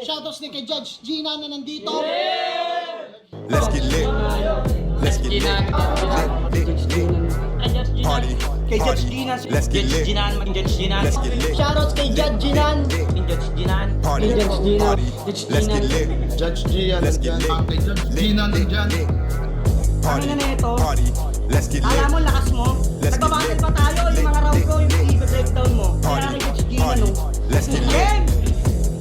Shoutouts din kay Judge Gina na nandito. Let's get lit. Let's get lit. Lit, lit, lit. Party. Kay Judge. Ginan. Let's get lit. Ginan, maging Judge Ginan. Let's get lit. Shoutouts kay Judge Ginan. Maging Judge Ginan. Party. Judge Gina. Let's get Gina. lit. Judge Gian, Let's get lit. Kay Judge Gina lit. Party. Ano? Party. Let's get mo lit. lakas mo? Let's get Nagbabattle lit. pa tayo, yung mga round ko, yung i-breakdown mo. Kaya Party. kay Judge Party. no? Let's get lit.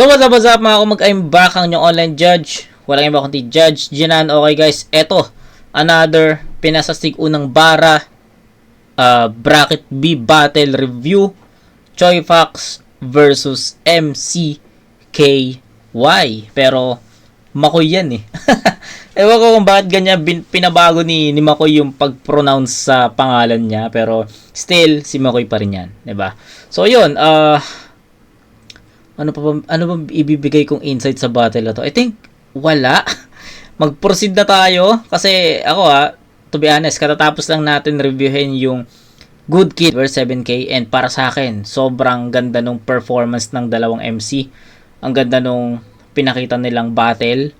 So what's up, what's up mga kumag I'm back ang inyong online judge. Walang iba kundi Judge Jinan. Okay guys, eto. Another pinasastig unang bara uh, bracket B battle review. Choi Fox versus MCKY. Pero Makoy yan eh. Ewan ko kung bakit ganyan bin, pinabago ni, ni Makoy yung pag-pronounce sa pangalan niya. Pero still, si Makoy pa rin yan. ba So yun, uh, ano pa ba, ano ba ibibigay kong insight sa battle na to? I think, wala. Mag-proceed na tayo. Kasi ako ha, to be honest, katatapos lang natin reviewin yung Good Kid versus 7K and para sa akin, sobrang ganda nung performance ng dalawang MC. Ang ganda nung pinakita nilang battle.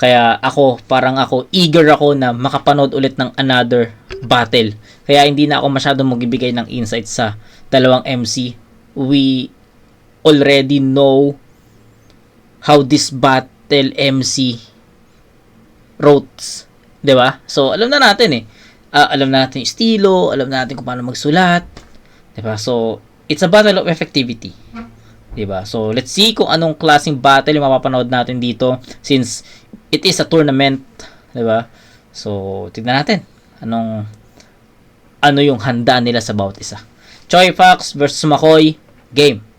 Kaya ako, parang ako, eager ako na makapanood ulit ng another battle. Kaya hindi na ako masyadong magbibigay ng insight sa dalawang MC. We already know how this battle MC wrote. 'Di ba? So, alam na natin eh. Ah, alam na natin yung estilo, alam na natin kung paano magsulat. 'Di ba? So, it's a battle of effectivity. 'Di ba? So, let's see kung anong klaseng battle yung mapapanood natin dito since it is a tournament, 'di ba? So, tignan natin anong ano yung handa nila sa bawat isa. Choi Fox versus Makoy, game.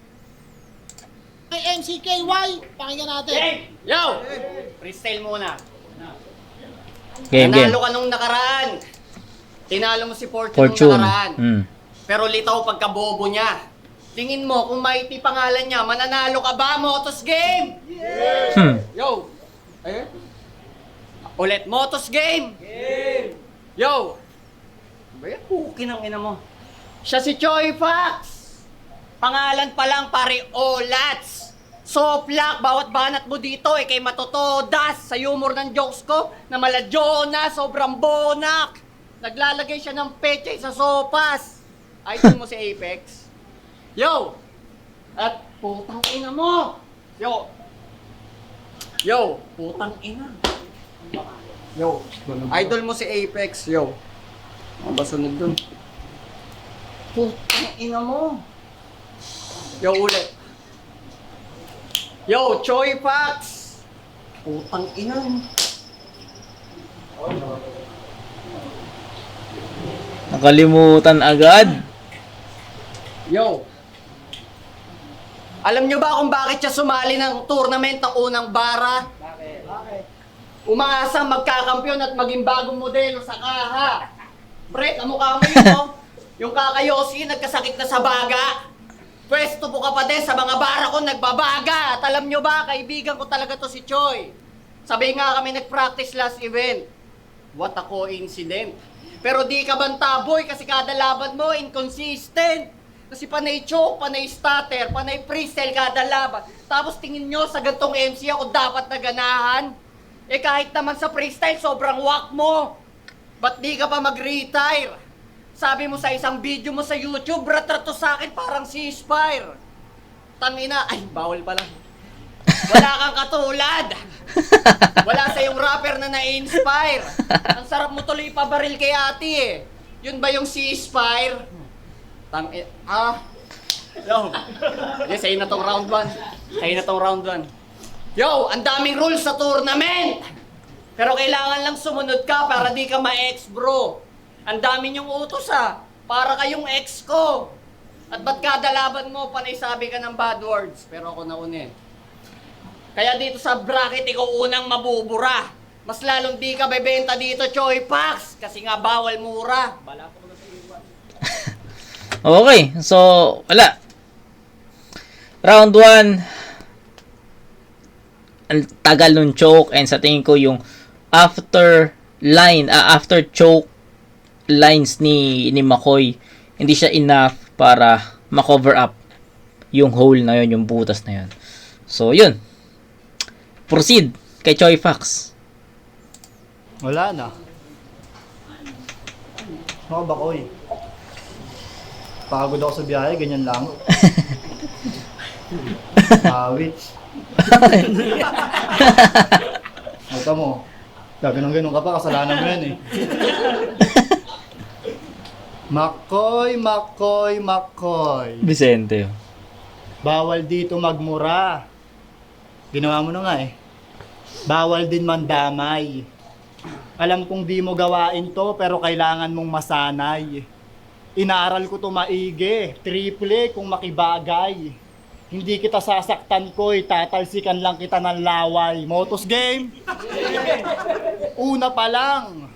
Kay MCKY, pakinggan natin. Game! Yo! Freestyle muna. Game, game. Nanalo ka nung nakaraan. Tinalo mo si Fortune, Fortune. nung nakaraan. Mm. Pero litaw pagkabobo niya. Tingin mo, kung mighty pangalan niya, mananalo ka ba, Motos Game? Hmm. Yo! Eh? Ulit, Motos Game! Game! Yo! Ba yan? Pukin ang ina mo. Siya si Choi Fox! Pangalan pa lang pare Olats! Soplak, bawat banat mo dito eh kay matotodas sa humor ng jokes ko na maladyo na, sobrang bonak. Naglalagay siya ng peche sa sopas. Idol mo si Apex. Yo! At putang ina mo! Yo! Yo! Putang ina. Yo! Idol mo si Apex, yo. Ano ba sunod dun? Putang ina mo! Yo, ulit. Yo, Choi Fox! Putang ina. Nakalimutan agad. Yo! Alam nyo ba kung bakit siya sumali ng tournament ng unang bara? Bakit? Bakit? Umaasa magkakampiyon at maging bagong modelo sa kaha. Pre, kamukha mo yun, no? Yung kakayosi, nagkasakit na sa baga. Pwesto po ka pa din sa mga bara ko nagbabaga. At alam nyo ba, kaibigan ko talaga to si Choi. Sabi nga kami nag-practice last event. What a coincidence. Pero di ka bantaboy kasi kada laban mo inconsistent. Kasi panay choke, panay stutter, panay freestyle kada laban. Tapos tingin nyo sa gantong MC ako dapat naganahan. Eh kahit naman sa freestyle, sobrang wak mo. Ba't di ka pa mag-retire? Sabi mo sa isang video mo sa YouTube, retrato sa akin parang si Spire. Tangina, ay bawal pala. Wala kang katulad. Wala sa yung rapper na na-inspire. Ang sarap mo tuloy ipabaril kay ate eh. Yun ba yung si Spire? Tang ah. Yo. Yes, sa'yo na tong round 1. Sa'yo na tong round 1. Yo, ang daming rules sa tournament. Pero kailangan lang sumunod ka para di ka ma-ex bro. Ang dami niyong utos ah. Para kayong ex ko. At ba't kada laban mo, panay sabi ka ng bad words? Pero ako nauna eh. Kaya dito sa bracket, ikaw unang mabubura. Mas lalong di ka bebenta dito, Choi Pax. Kasi nga bawal mura. Bala ko na sa iwan. Okay, so wala. Round 1 ang tagal nung choke and sa tingin ko yung after line, ah, after choke lines ni ni McCoy, hindi siya enough para ma-cover up yung hole na yun, yung butas na yun. So, yun. Proceed kay Choi Fox. Wala na. Ako ba, Koy? Pagod ako sa biyahe, ganyan lang. Awit. Ito mo. Gaganong-ganon ka pa, kasalanan mo yan eh. Makoy, Makoy, Makoy. Vicente. Bawal dito magmura. Ginawa mo na nga eh. Bawal din mandamay. Alam kong di mo gawain to pero kailangan mong masanay. Inaaral ko to maigi, triple kung makibagay. Hindi kita sasaktan ko, tatalsikan lang kita ng laway. Motos game? Una pa lang,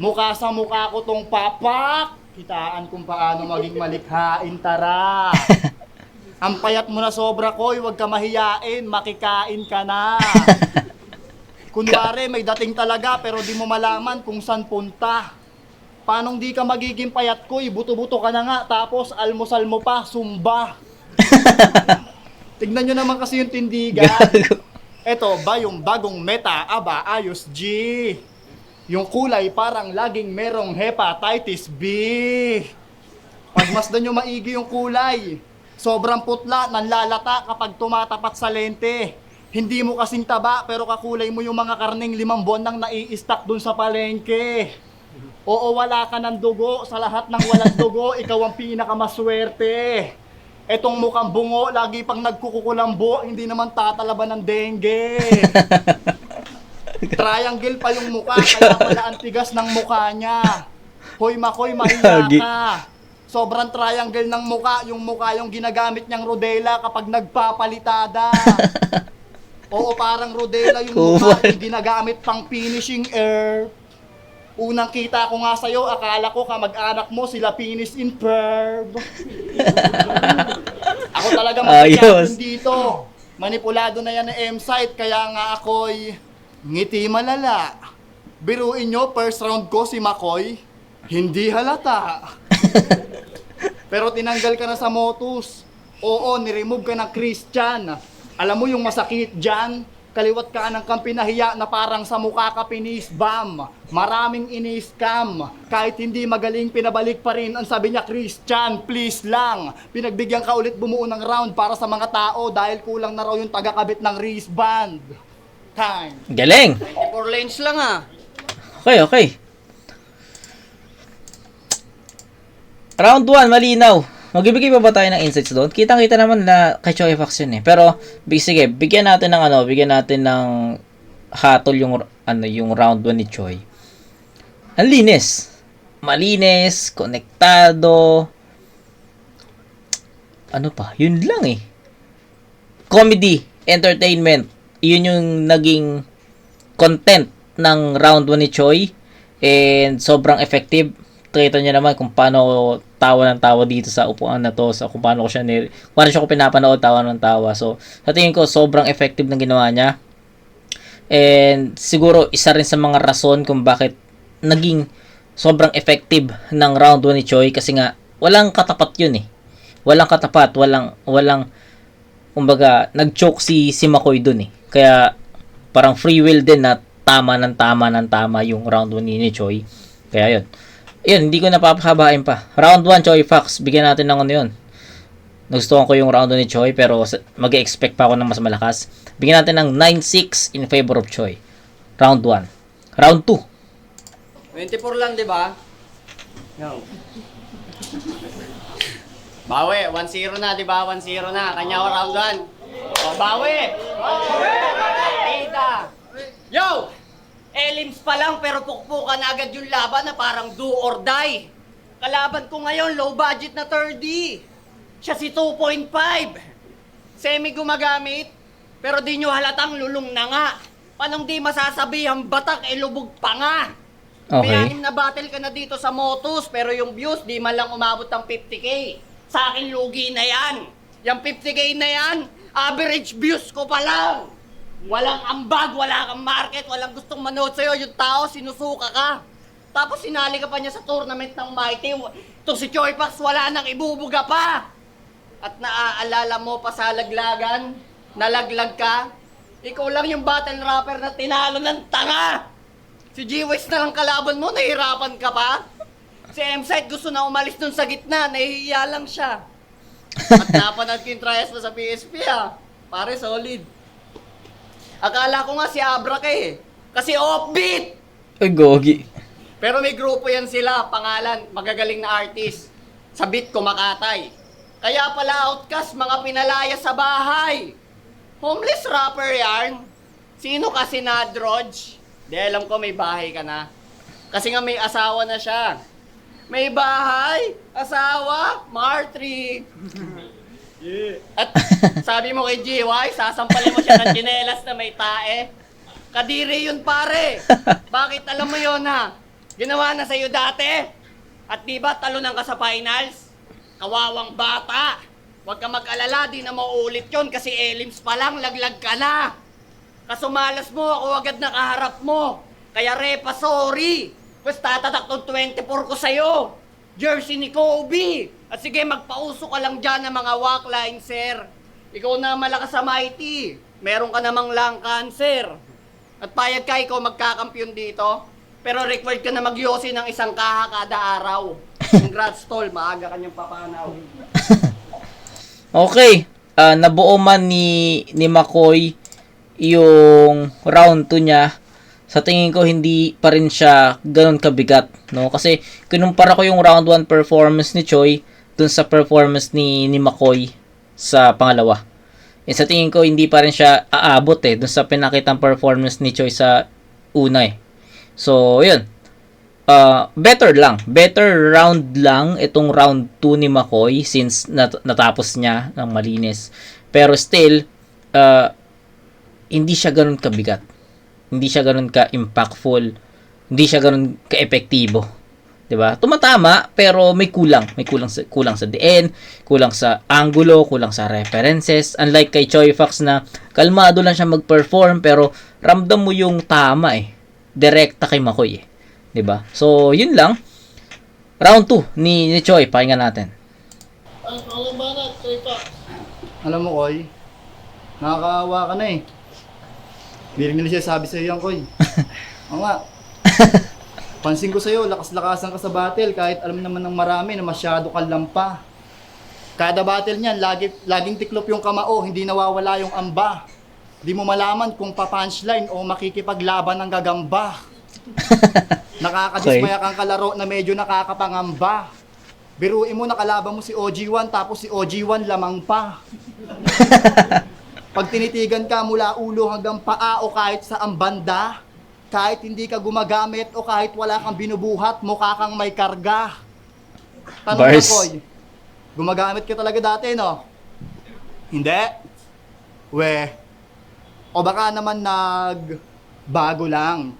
mukha sa mukha ko tong papak. Kitaan kung paano maging malikhain, tara. Ang payat mo na sobra ko, huwag ka mahiyain, makikain ka na. Kunwari, may dating talaga pero di mo malaman kung saan punta. Paanong di ka magiging payat ko, buto-buto ka na nga, tapos almusal mo pa, sumba. Tignan nyo naman kasi yung tindigan. Eto ba yung bagong meta, aba, ayos G. Yung kulay parang laging merong hepatitis B. Pagmasdan nyo maigi yung kulay. Sobrang putla, nanlalata kapag tumatapat sa lente. Hindi mo kasing taba pero kakulay mo yung mga karning limang buwan nang nai-stack dun sa palengke. Oo, wala ka ng dugo. Sa lahat ng walang dugo, ikaw ang pinakamaswerte. Etong mukhang bungo, lagi pang nagkukukulambo, hindi naman tatalaban ng dengue. Triangle pa yung mukha, kaya pala ang tigas ng mukha niya. Hoy makoy, mahiya Gagi. ka. Sobrang triangle ng mukha, yung mukha yung ginagamit niyang rodela kapag nagpapalitada. Oo, parang rodela yung mukha, yung ginagamit pang finishing air. Unang kita ko nga sa'yo, akala ko kamag-anak mo sila penis in perv. ako talaga Ayos. magkakapin dito. Manipulado na yan ng M-site, kaya nga ako'y ngiti malala. Biruin nyo, first round ko si Makoy, hindi halata. Pero tinanggal ka na sa motus. Oo, niremove ka ng Christian. Alam mo yung masakit dyan? Kaliwat ka ng kampi nahiya na parang sa mukha ka pinisbam. Maraming ini-scam. Kahit hindi magaling, pinabalik pa rin. Ang sabi niya, Christian, please lang. Pinagbigyan ka ulit bumuo ng round para sa mga tao dahil kulang na raw yung tagakabit ng wristband. Time. Galing. 24 lanes lang ah. Okay, okay. Round 1, malinaw. Magbibigay pa ba tayo ng insights doon? Kitang-kita naman na kay Choi Fox yun eh. Pero, sige, bigyan natin ng ano, bigyan natin ng hatol yung, ano, yung round 1 ni Choi. Ang linis. Malinis, konektado. Ano pa? Yun lang eh. Comedy, entertainment. Yun yung naging content ng round 1 ni Choi and sobrang effective. Kita niyo naman kung paano tawa ng tawa dito sa upuan na to, sa kung paano ko siya ni paano siya ko pinapanood tawa ng tawa. So, sa tingin ko sobrang effective ng ginawa niya. And siguro isa rin sa mga rason kung bakit naging sobrang effective ng round 1 ni Choi kasi nga walang katapat yun eh. Walang katapat, walang walang kumbaga nag-choke si si McCoy dun eh. Kaya parang free will din na tama ng tama ng tama yung round 1 ni, ni Choi. Kaya yun. Yun, hindi ko napapahabain pa. Round 1, Choi Fox. Bigyan natin ng ano yun. Nagustuhan ko yung round 1 ni Choi pero sa- mag-expect pa ako ng mas malakas. Bigyan natin ng 9-6 in favor of Choi. Round 1. Round 2. 24 lang, di ba? No. Bawi, 1-0 na, di ba? 1-0 na. Kanya ko round 1. O, bawi! Tita! Yo! Elims pa lang pero pukpukan na agad yung laban na parang do or die. Kalaban ko ngayon, low budget na 30. Siya si 2.5. Semi gumagamit. Pero di nyo halatang lulong na nga. Panong di masasabi ang batak e lubog pa nga. May Okay. anim na battle ka na dito sa Motus, pero yung views di man lang umabot ng 50k. Sa akin lugi na yan. Yung 50k na yan, average views ko pa lang. Walang ambag, wala kang market, walang gustong manood sa'yo. Yung tao, sinusuka ka. Tapos sinali ka pa niya sa tournament ng Mighty. Itong si Choi Pax, wala nang ibubuga pa. At naaalala mo pa sa laglagan, nalaglag ka, ikaw lang yung battle rapper na tinalo ng tanga. Si G-West na lang kalaban mo, nahihirapan ka pa. Si M-Site gusto na umalis dun sa gitna, nahihiya lang siya. At napanood ko yung trials mo sa PSP ah. Pare, solid. Akala ko nga si Abra ka eh. Kasi offbeat! Ay, gogi. Pero may grupo yan sila, pangalan, magagaling na artist. Sa beat ko makatay. Kaya pala outcast, mga pinalaya sa bahay. Homeless rapper yarn. Sino kasi na Drodge? Di alam ko may bahay ka na. Kasi nga may asawa na siya. May bahay, asawa, Martry. At sabi mo kay GY, sasampalin mo siya ng tsinelas na may tae. Kadiri yun pare. Bakit alam mo yun ha? Ginawa na sa'yo dati. At di ba talunan ka sa finals? Kawawang bata. Huwag ka mag-alala, di na mauulit yun kasi elims pa lang, laglag ka na. Kasumalas mo, ako agad nakaharap mo. Kaya repa, sorry. Pues tatatak tong 24 ko sa'yo. Jersey ni Kobe. At sige, magpauso ka lang dyan ng mga walk line, sir. Ikaw na malakas sa mighty. Meron ka namang lung cancer. At payag ka ikaw magkakampyon dito. Pero required ka na magyosi ng isang kaha kada araw. Congrats, tol. Maaga kanyang papanaw. Okay. Ah, nabuo man ni, ni McCoy yung round 2 niya. Sa tingin ko, hindi pa rin siya ganun kabigat. No? Kasi, kinumpara ko yung round 1 performance ni Choi dun sa performance ni, ni McCoy sa pangalawa. Eh, sa tingin ko, hindi pa rin siya aabot eh dun sa pinakitang performance ni Choi sa una eh. So, yun. Uh, better lang. Better round lang itong round 2 ni McCoy since nat- natapos niya ng malinis. Pero still, uh, hindi siya ganun kabigat. Hindi siya ganun ka-impactful. Hindi siya ganun ka-epektibo. 'Di ba? Tumatama pero may kulang, may kulang sa kulang sa DN, kulang sa angulo, kulang sa references. Unlike kay Choi Fox na kalmado lang siya mag-perform pero ramdam mo yung tama eh. Direkta kay McCoy eh. 'Di ba? So, yun lang. Round 2 ni, ni Choi, pakinggan natin. Ang ang banat, Choi Pax. Alam mo, Koy, nakakaawa ka na eh. Biring nila siya sabi sa'yo yan, Koy. Oo nga. Pansin ko sa'yo, lakas-lakasan ka sa battle kahit alam naman ng marami na masyado kang lampa. Kada battle niyan, lagi, laging tiklop yung kamao, hindi nawawala yung amba. Di mo malaman kung pa-punchline o makikipaglaban ng gagamba. Nakakadismaya kang kalaro na medyo nakakapangamba. Biruin mo nakalaban mo si OG1 tapos si OG1 lamang pa. Pag tinitigan ka mula ulo hanggang paa o kahit sa banda, kahit hindi ka gumagamit o kahit wala kang binubuhat, mukha kang may karga. Tanong Bars. Koy, gumagamit ka talaga dati, no? Hindi? We, o baka naman nag bago lang.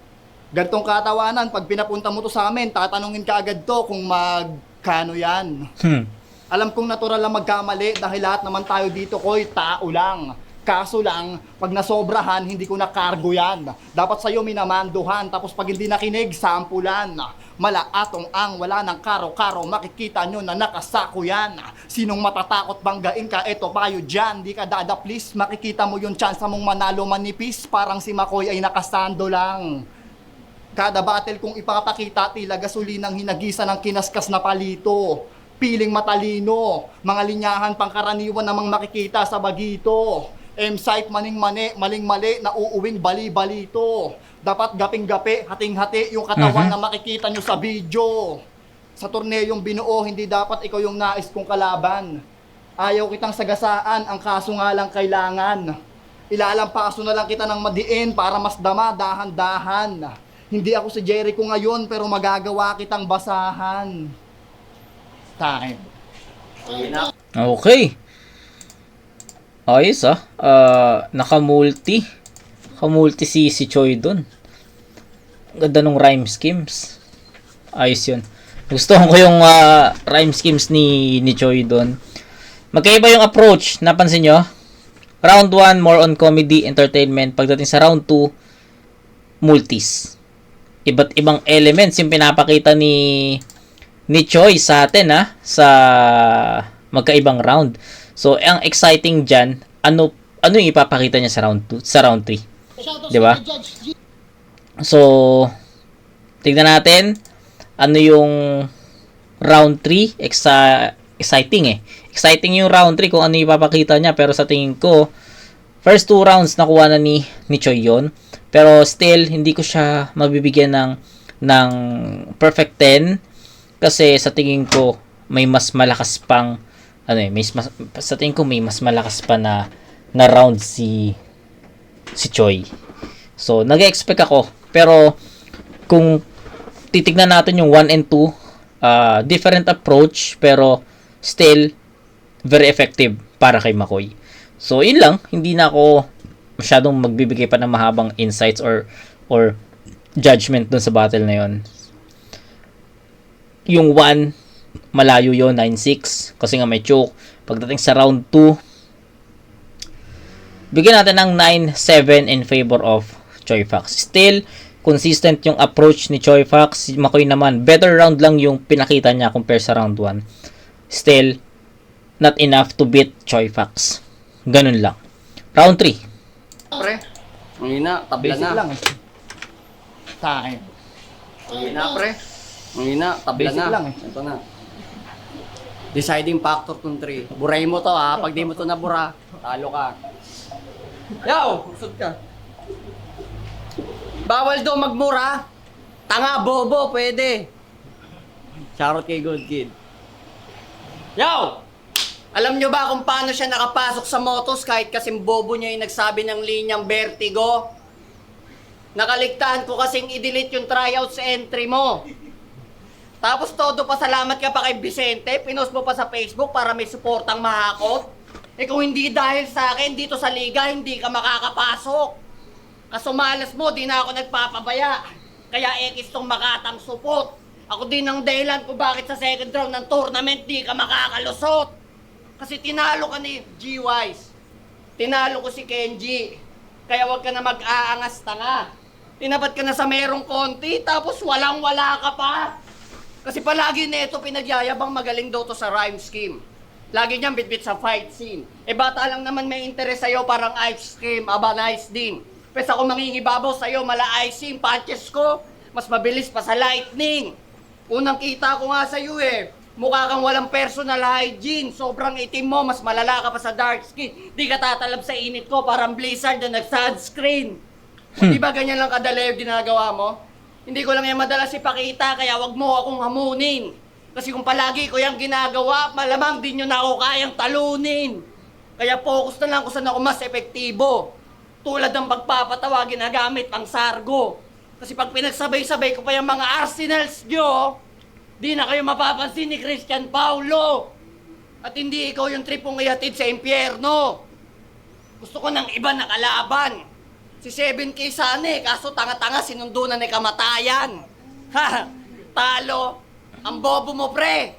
Gantong katawanan, pag pinapunta mo to sa amin, tatanungin ka agad to kung magkano yan. Hmm. Alam kong natural lang magkamali dahil lahat naman tayo dito ko'y tao lang. Kaso lang, pag nasobrahan, hindi ko na cargo yan. Dapat sa'yo minamanduhan, tapos pag hindi nakinig, sampulan. Mala atong ang wala ng karo-karo, makikita nyo na nakasako yan. Sinong matatakot banggain ka, eto payo dyan. Di ka dada please, makikita mo yung chance mong manalo manipis, parang si Makoy ay nakasando lang. Kada battle kong ipapakita, tila gasolinang hinagisa ng kinaskas na palito. Piling matalino, mga linyahan pangkaraniwan namang makikita sa bagito. M-site maning mani, maling mali, na uuwing bali-balito. Dapat gaping-gapi, hating-hati yung katawan Mhm. na makikita nyo sa video. Sa torneyong binuo, hindi dapat ikaw yung nais kong kalaban. Ayaw kitang sagasaan, ang kaso nga lang kailangan. Ilalampaso na lang kita ng madiin para mas dama, dahan-dahan. Hindi ako si Jericho ngayon pero magagawa kitang basahan. Time. Okay. Ayos ah. Ah, naka-multi. Naka-multi si, si Choi dun. Ganda nung rhyme schemes. Ayos yun. Gusto ko yung ah, rhyme schemes ni, ni Choi dun. Magkaiba yung approach. Napansin nyo? Round 1, more on comedy, entertainment. Pagdating sa round 2, multis. Iba't ibang elements yung pinapakita ni ni Choi sa atin ha sa magkaibang round. So, ang exciting diyan, ano ano yung ipapakita niya sa round 2, sa round 3. Shoutout Di ba? So, tignan natin ano yung round 3 exa- exciting eh. Exciting yung round 3 kung ano yung ipapakita niya pero sa tingin ko first two rounds nakuha na ni ni Choi yon. Pero still hindi ko siya mabibigyan ng ng perfect 10 kasi sa tingin ko may mas malakas pang ano eh, may mas, sa tingin ko may mas malakas pa na na round si si Choi. So, nag-expect ako. Pero, kung titignan natin yung 1 and 2, uh, different approach, pero still, very effective para kay McCoy. So, yun lang. Hindi na ako masyadong magbibigay pa ng mahabang insights or or judgment dun sa battle na yon. Yung 1, malayo yon 9-6, kasi nga may choke. Pagdating sa round 2, bigyan natin ng 9-7 in favor of Choi Fox. Still, consistent yung approach ni Choi Fox. Si McCoy naman, better round lang yung pinakita niya compare sa round 1. Still, not enough to beat Choi Fox. Ganun lang. Round 3. Pre, ang ina, tabla Basic na. lang eh. Akin. Ang ina, pre. Ang ina, tabla Basic na. lang eh. Ito na. Deciding factor tong 3. Buray mo to ha. Pag di mo to nabura, talo ka. Yaw! Usod ka. Bawal daw magmura. Tanga, bobo, pwede. Charot kay Good Kid. Yaw! Alam nyo ba kung paano siya nakapasok sa motos kahit kasing bobo niya yung nagsabi ng linyang vertigo? Nakaligtaan ko kasing i-delete yung tryouts entry mo. Tapos todo pa salamat ka pa kay Vicente, pinost mo pa sa Facebook para may suportang mahakot. Eh kung hindi dahil sa akin dito sa liga, hindi ka makakapasok. Kasumalas mo, di na ako nagpapabaya. Kaya ekis tong makatang supot. Ako din ang dahilan kung bakit sa second round ng tournament di ka makakalusot. Kasi tinalo ka ni G-Wise. Tinalo ko si Kenji. Kaya wag ka na mag-aangas tanga. Tinapat ka na sa merong konti, tapos walang-wala ka pa. Kasi palagi nito pinagyayabang magaling daw to sa rhyme scheme. Lagi niyang bitbit sa fight scene. Eh bata lang naman may interest sa'yo parang ice cream, aba nice din. Pes ako mangingibabaw sa'yo, mala icing, punches ko, mas mabilis pa sa lightning. Unang kita ko nga sa'yo eh, mukha kang walang personal hygiene, sobrang itim mo, mas malala ka pa sa dark skin. Di ka tatalab sa init ko, parang blizzard na nag-sunscreen. Di ba ganyan lang kadali yung ginagawa mo? Hindi ko lang yan madalas ipakita, kaya wag mo akong hamunin. Kasi kung palagi ko yung ginagawa, malamang din nyo na ako kayang talunin. Kaya focus na lang kung saan ako mas epektibo. Tulad ng pagpapatawa, ginagamit pang sargo. Kasi pag pinagsabay-sabay ko pa yung mga arsenals nyo, di na kayo mapapansin ni Christian Paulo. At hindi ikaw yung tripong ihatid sa impyerno. Gusto ko ng iba na kalaban. Si 7K sana eh, kaso tanga-tanga sinundo na ni kamatayan. Ha! Talo! Ang bobo mo, pre!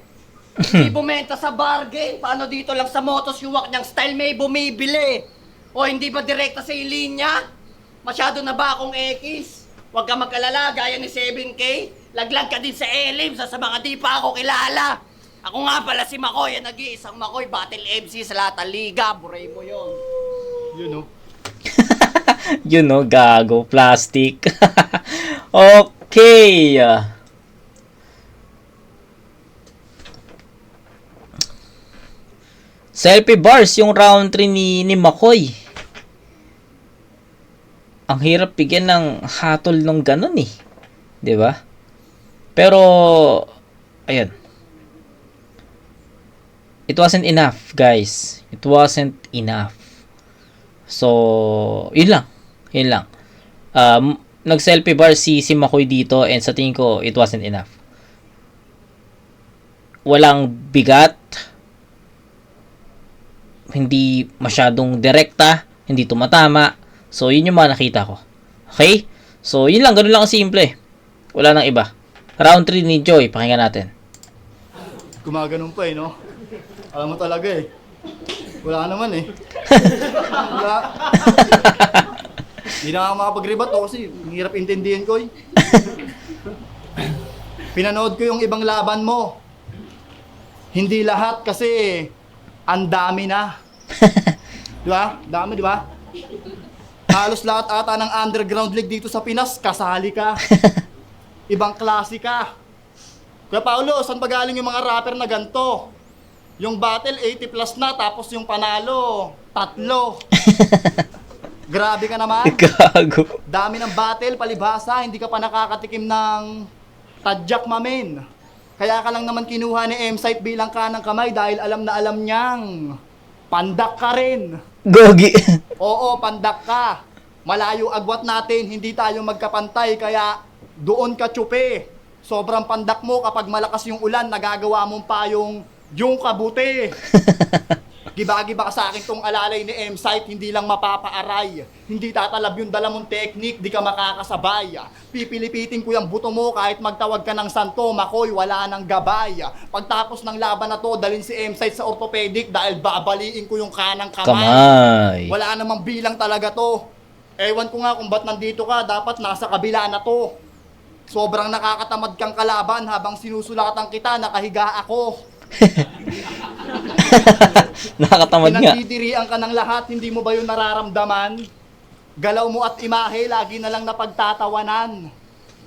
Hindi bumenta sa bargain. Paano dito lang sa motos yung wak niyang style may bumibili? O hindi ba direkta sa linya? Masyado na ba akong X? Huwag ka mag-alala, gaya ni 7K. Laglag ka din sa elim sa, sa mga di pa ako kilala. Ako nga pala si Makoy, ang nag-iisang Makoy, Battle MC sa lahat ng liga. Buray mo yon. Yun oh. Yun no, gago, plastic. okay. Selfie bars yung round 3 ni, ni McCoy. Ang hirap bigyan ng hatol nung ganun eh. ba? Pero ayun. It wasn't enough, guys. It wasn't enough. So, yun lang. Yun lang. Um, nag-selfie bar si, si Makoy dito and sa tingin ko, it wasn't enough. Walang bigat. hindi masyadong direkta, hindi tumatama. So, yun yung mga nakita ko. Okay? So, yun lang. Ganun lang simple. Wala nang iba. Round 3 ni Joy. Pakinggan natin. Gumaganon pa eh, no? Alam mo talaga eh. Wala naman eh. Wala. Hindi na ako makapag-rebut oh, kasi ang hirap intindihin ko eh. Pinanood ko yung ibang laban mo. Hindi lahat kasi ang dami na. Di ba? Dami, di ba? Halos lahat ata ng underground league dito sa Pinas, kasali ka. Ibang klase ka. Kuya Paulo, saan ba galing yung mga rapper na ganto? Yung battle 80 plus na, tapos yung panalo, tatlo. Grabe ka naman. Gago. Dami ng battle, palibhasa, hindi ka pa nakakatikim ng tadyak mamin. Kaya ka lang naman kinuha ni M-Site bilang kanang kamay dahil alam na alam niyang pandak ka rin. Gogi. Oo, pandak ka. Malayo agwat natin, hindi tayo magkapantay, kaya doon ka tsupe. Sobrang pandak mo kapag malakas yung ulan, nagagawa mong payong yung kabuti. Giba-giba ka sa akin tong alalay ni M-Site, hindi lang mapapaaray. Hindi tatalab yung dala mong technique, di ka makakasabay. Pipilipitin ko yung buto mo kahit magtawag ka ng santo, makoy, wala nang gabay. Pagtapos ng laban na to, dalhin si M-Site sa orthopedic dahil babaliin ko yung kanang kamay. Kamay. Wala namang bilang talaga to. Ewan ko nga kung ba't nandito ka, dapat nasa kabila na to. Sobrang nakakatamad kang kalaban habang sinusulatan kita, nakahiga ako. Nakakatamad nga. Pinagdidirian ka ng lahat, hindi mo ba yun nararamdaman? Galaw mo at imahe, lagi na lang napagtatawanan.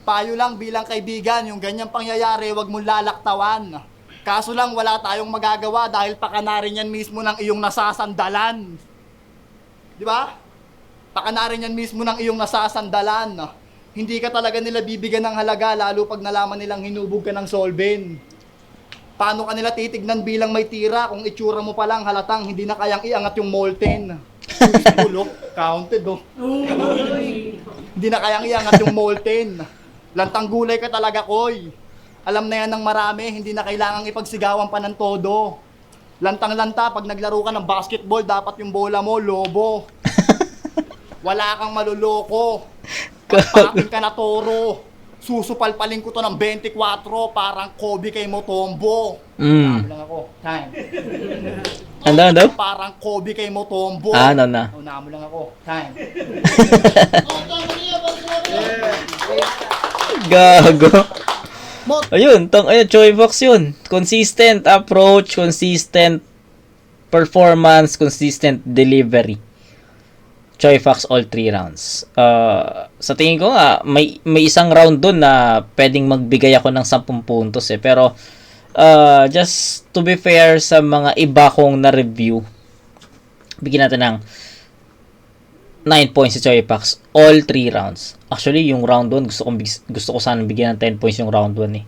Payo lang bilang kaibigan, yung ganyang pangyayari, wag mong lalaktawan. Kaso lang, wala tayong magagawa dahil pakanarin yan mismo ng iyong nasasandalan. Di ba? Pakanarin yan mismo ng iyong nasasandalan. Hindi ka talaga nila bibigyan ng halaga, lalo pag nalaman nilang hinubog ka ng solben. Paano ka nila titignan bilang may tira kung itsura mo pa lang halatang hindi na kayang iangat yung molten? Ulo, counted oh. hindi na kayang iangat yung molten. Lantang gulay ka talaga, Koy. Alam na yan ng marami, hindi na kailangang ipagsigawan pa ng todo. Lantang-lanta, pag naglaro ka ng basketball, dapat yung bola mo, lobo. Wala kang maluloko. Pagpapin ka na toro. Susupalpalin ko to ng 24, parang Kobe kay Motombo. Mm. Ano lang ako, time. Ano, ano? Parang Kobe kay Motombo. Ah, ano na. Una mo lang ako, time. Gago. Mot. Ayun, tong ayun, Choi Fox yun. Consistent approach, consistent performance, consistent delivery. Choi Fox all three rounds. Uh, sa tingin ko nga, may, may isang round dun na pwedeng magbigay ako ng 10 puntos eh. Pero, uh, just to be fair sa mga iba kong na-review, bigyan natin ng 9 points si Choi Fox all 3 rounds. Actually, yung round 1 gusto ko gusto ko sana bigyan ng 10 points yung round 1 eh.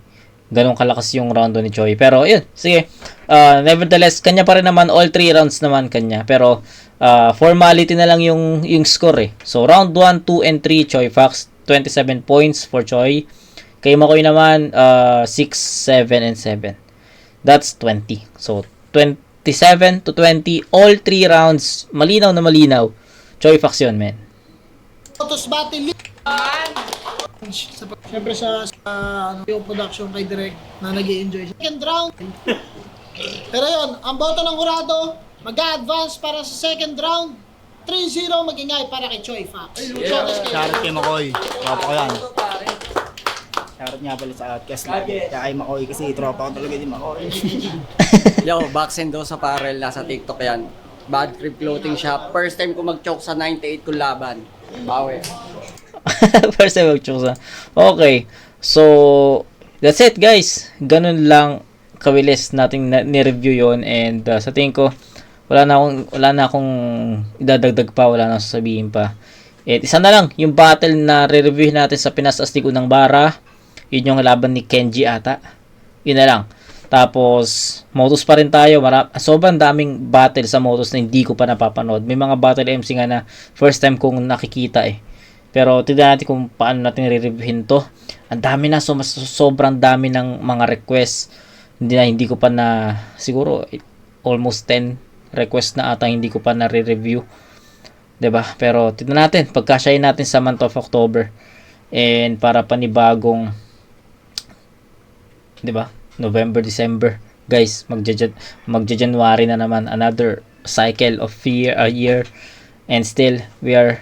Ganong kalakas yung round 1 ni Choi. Pero yun, sige. Uh, nevertheless, kanya pa rin naman all 3 rounds naman kanya. Pero uh, formality na lang yung yung score eh. So round 1, 2 and 3 Choi Fox 27 points for Choi. Kay Makoy naman uh, 6, 7 and 7. That's 20. So 27 to 20 all 3 rounds malinaw na malinaw. Choi Fox yun, men. Photos battle Siyempre sa, sa ano, production kay Direk na nag enjoy Second round. Pero yun, ang boto ng Jurado, mag-advance para sa second round. 3-0 magingay para kay Choi Fox. Shoutout kay Makoy. Tropa ko yan. Shoutout nga pala sa Outcast. Kaya kay Makoy kasi tropa ko talaga ni Makoy. Yo, Box and Dos Apparel, nasa TikTok yan. Bad Crib Clothing Shop. First time ko mag-choke sa 98 kong laban. Bawi. First time mag-choose. Okay. So, that's it guys. Ganun lang kabilis nating na- ni-review yon and uh, sa tingin ko wala na akong wala na akong idadagdag pa, wala na akong sasabihin pa. At isa na lang, yung battle na re-review natin sa Pinas Astig Unang Bara. Yun yung laban ni Kenji ata. Yun na lang. Tapos, Motos pa rin tayo. Mara- sobrang daming battle sa Motos na hindi ko pa napapanood. May mga battle MC nga na first time kong nakikita eh. Pero tignan natin kung paano natin re-reviewin to. Ang dami na, so, mas, sobrang dami ng mga requests. Hindi na, hindi ko pa na, siguro, almost 10 request na ata hindi ko pa nare-review. 'Di ba? Pero tignan natin, pagkasyahin natin sa month of October. And para panibagong 'di ba? November, December. Guys, magja magja-January na naman another cycle of year a year and still we are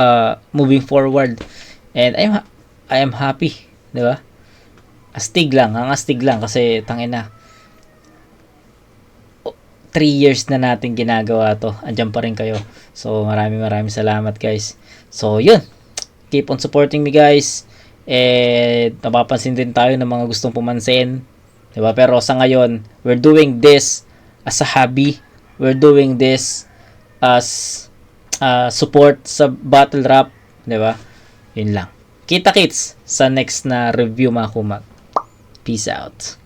uh, moving forward and I'm I am happy, 'di ba? Astig lang, ang astig lang kasi tangin na 3 years na natin ginagawa to. Andiyan pa rin kayo. So, maraming maraming salamat guys. So, yun. Keep on supporting me guys. Eh, napapansin din tayo ng mga gustong pumansin. 'Di ba? Pero sa ngayon, we're doing this as a hobby. We're doing this as uh, support sa battle rap. 'Di ba? Yun lang. Kita kits sa next na review mga kumag. Peace out.